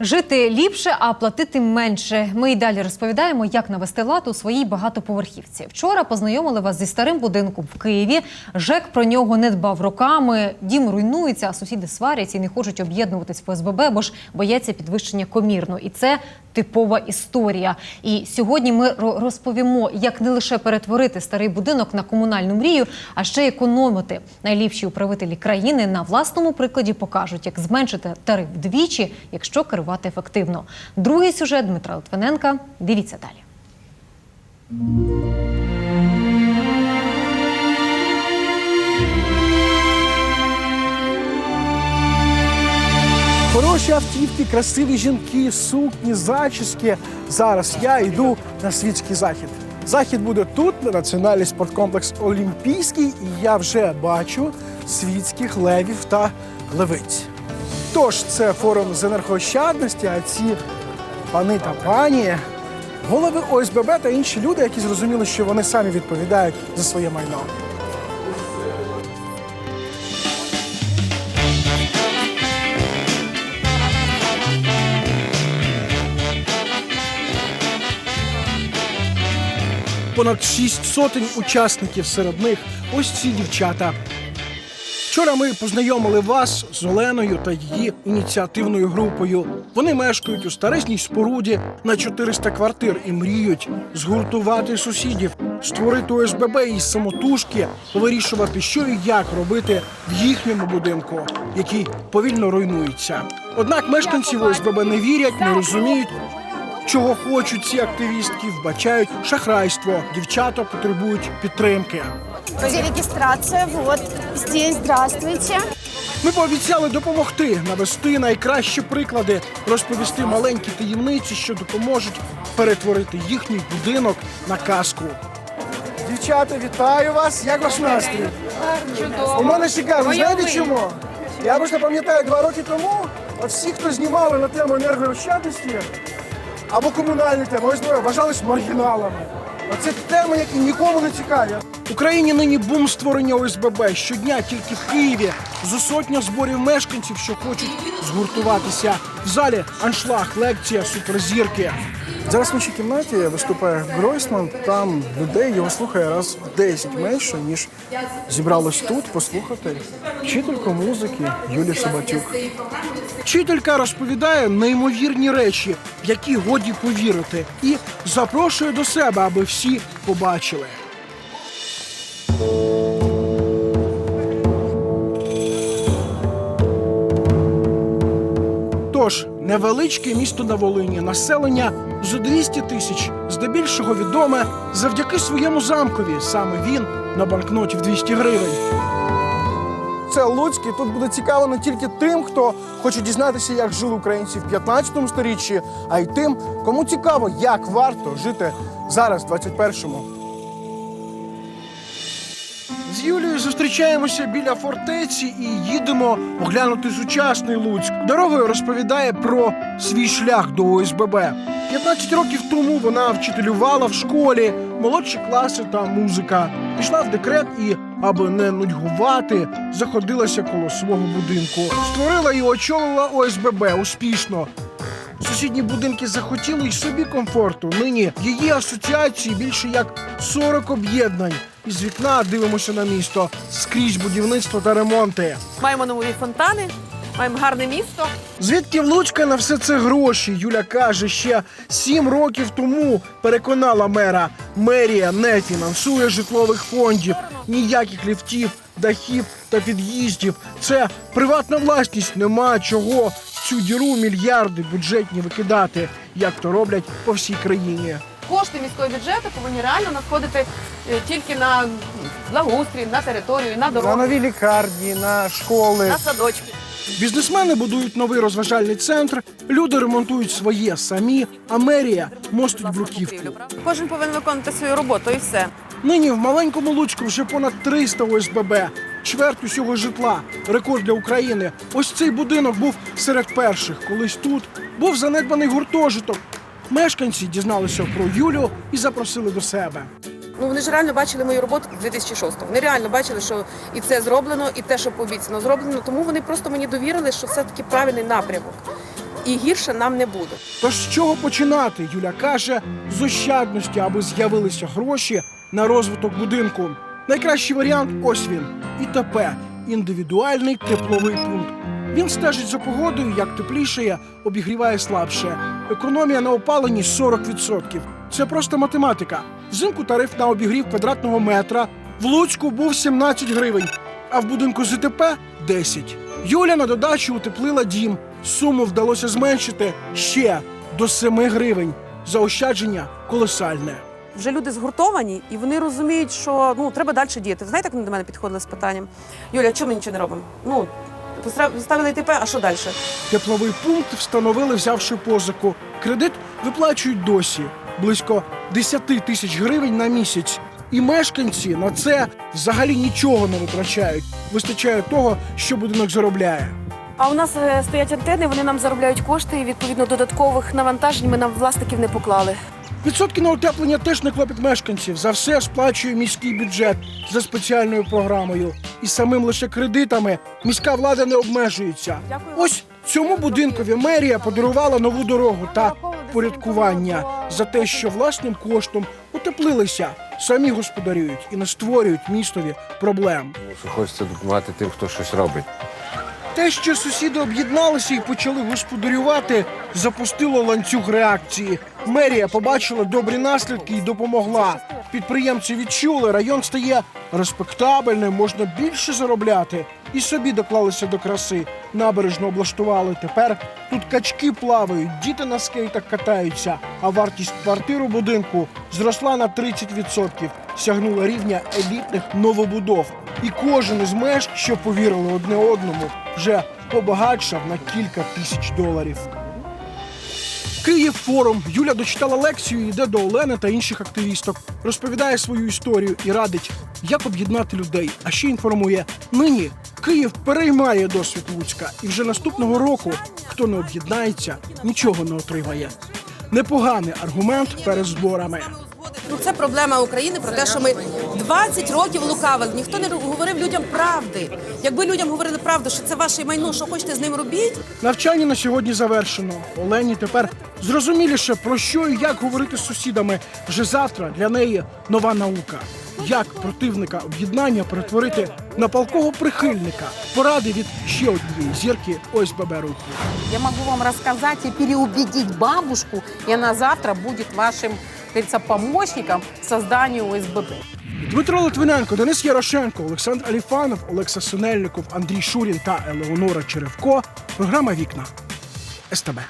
Жити ліпше, а платити менше. Ми й далі розповідаємо, як навести лад у своїй багатоповерхівці. Вчора познайомили вас зі старим будинком в Києві. ЖЕК про нього не дбав роками. Дім руйнується, а сусіди сваряться і не хочуть об'єднуватись в ОСББ, бо ж бояться підвищення комірно. І це типова історія. І сьогодні ми ро- розповімо, як не лише перетворити старий будинок на комунальну мрію, а ще економити. Найліпші управителі країни на власному прикладі покажуть, як зменшити тариф двічі, якщо керувати ефективно. Другий сюжет Дмитра Литвиненка. Дивіться далі. Хороші автівки, красиві жінки, сукні, зачіски. Зараз я йду на світський захід. Захід буде тут, на національний спорткомплекс Олімпійський, і я вже бачу світських левів та левиць. Тож це форум з енергоощадності, а ці пани та пані, голови ОСББ та інші люди, які зрозуміли, що вони самі відповідають за своє майно. Понад шість сотень учасників серед них ось ці дівчата. Вчора ми познайомили вас з Оленою та її ініціативною групою. Вони мешкають у старезній споруді на 400 квартир і мріють згуртувати сусідів, створити ОСББ із самотужки, вирішувати, що і як робити в їхньому будинку, який повільно руйнується. Однак мешканці ОСББ не вірять, не розуміють, Чого хочуть ці активістки, вбачають шахрайство. Дівчата потребують підтримки. Где регистрация? Вот здесь. Здравствуйте. Ми пообіцяли допомогти, навести найкращі приклади, розповісти маленькі таємниці, що допоможуть перетворити їхній будинок на казку. Дівчата, вітаю вас! Як ваш настрій? У мене шикарно. Знаєте чому? Я просто пам'ятаю два роки тому, от всі, хто знімали на тему енергоощадності або комунальні теми, ось ми вважались маргіналами. Оце теми, які нікому не цікаві. Україні нині бум створення ОСББ. Щодня тільки в Києві зо сотня зборів мешканців, що хочуть згуртуватися. В залі аншлаг, лекція, суперзірки. Зараз в іншій кімнаті виступає Гройсман. Там людей його слухає раз в 10 менше, ніж зібралось тут послухати вчительку музики Юлі Собатюк. Вчителька розповідає неймовірні речі, в які годі повірити, і запрошує до себе, аби всі побачили. Тож невеличке місто на Волині, населення зо 200 тисяч, здебільшого відоме завдяки своєму замкові. Саме він на банкноті в 200 гривень. Це Луцьк, і тут буде цікаво не тільки тим, хто хоче дізнатися, як жили українці в 15 сторіччі, а й тим, кому цікаво, як варто жити зараз, в 21-му. З Юлією зустрічаємося біля фортеці і їдемо оглянути сучасний Луцьк. Дорогою розповідає про свій шлях до ОСББ. 15 років тому вона вчителювала в школі, молодші класи та музика. Пішла в декрет і, аби не нудьгувати, заходилася коло свого будинку. Створила і очолила ОСББ успішно. Сусідні будинки захотіли й собі комфорту. Нині її асоціації більше як 40 об'єднань. Із вікна дивимося на місто скрізь будівництво та ремонти. Маємо нові фонтани, маємо гарне місто. Звідки в Луцька на все це гроші? Юля каже, ще сім років тому переконала мера. Мерія не фінансує житлових фондів, ніяких ліфтів, дахів та під'їздів. Це приватна власність. Нема чого в цю діру мільярди бюджетні викидати, як то роблять по всій країні. Кошти міського бюджету повинні реально надходити е, тільки на благоустрій, на територію, на дороги, лікарні, на школи. на садочки. Бізнесмени будують новий розважальний центр, люди ремонтують своє самі, а мерія мостить бруківку. Кожен повинен виконувати свою роботу і все. Нині в маленькому Луцьку вже понад 300 ОСББ, чверть усього житла, рекорд для України. Ось цей будинок був серед перших. Колись тут був занедбаний гуртожиток. Мешканці дізналися про Юлю і запросили до себе. Ну вони ж реально бачили мою роботу в 2006-му. Вони реально бачили, що і це зроблено, і те, що пообіцяно зроблено. Тому вони просто мені довірили, що все таки правильний напрямок. і гірше нам не буде. Тож з чого починати? Юля каже, з ощадності, аби з'явилися гроші на розвиток будинку. Найкращий варіант ось він. ІТП індивідуальний тепловий пункт. Він стежить за погодою, як теплішає, обігріває слабше. Економія на опаленні 40%. Це просто математика. Взимку тариф на обігрів квадратного метра в Луцьку був 17 гривень, а в будинку з ІТП 10. Юля на додачу утеплила дім. Суму вдалося зменшити ще до 7 гривень. Заощадження колосальне. Вже люди згуртовані і вони розуміють, що ну треба далі діяти. Знаєте, як вони до мене підходили з питанням? Юля, чому ми нічого не робимо? Ну поставили ТП, а що далі? Тепловий пункт встановили, взявши позику. Кредит виплачують досі близько 10 тисяч гривень на місяць. І мешканці на це взагалі нічого не витрачають. Вистачає того, що будинок заробляє. А у нас е, стоять антени, вони нам заробляють кошти, і відповідно додаткових навантажень ми на власників не поклали. Відсотки на утеплення теж не клопіт мешканців. За все сплачує міський бюджет за спеціальною програмою. І самим лише кредитами міська влада не обмежується. Ось цьому будинкові мерія подарувала нову дорогу та порядкування за те, що власним коштом утеплилися, самі господарюють і не створюють містові проблем. що хочеться допомагати тим, хто щось робить. Те, що сусіди об'єдналися і почали господарювати, запустило ланцюг реакції. Мерія побачила добрі наслідки і допомогла. Підприємці відчули, район стає респектабельним, можна більше заробляти. І собі доклалися до краси. Набережно облаштували. Тепер тут качки плавають, діти на скейтах катаються, а вартість квартир будинку зросла на 30%, сягнула рівня елітних новобудов. І кожен із меж, що повірили одне одному, вже побагатшав на кілька тисяч доларів. Київ форум. Юля дочитала лекцію, і йде до Олени та інших активісток, розповідає свою історію і радить, як об'єднати людей. А ще інформує: нині Київ переймає досвід Луцька, і вже наступного року, хто не об'єднається, нічого не отримає. Непоганий аргумент перед зборами. Ну, це проблема України про те, що ми 20 років лукавили. Ніхто не говорив людям правди. Якби людям говорили правду, що це ваше майно, що хочете з ним робіть, Навчання на сьогодні завершено. Олені тепер зрозуміліше про що і як говорити з сусідами. Вже завтра для неї нова наука. Як противника об'єднання перетворити на палкого прихильника. Поради від ще однієї зірки ОСББ руху. Я могу вам рассказать и переубедить бабушку, и она завтра будет вашим, говорится, помощником в создании ОСББ. Дмитро Литвиненко, Денис Ярошенко, Олександр Аліфанов, Олекса Сунельников, Андрій Шурін та Елеонора Черевко. Програма Вікна СТБ.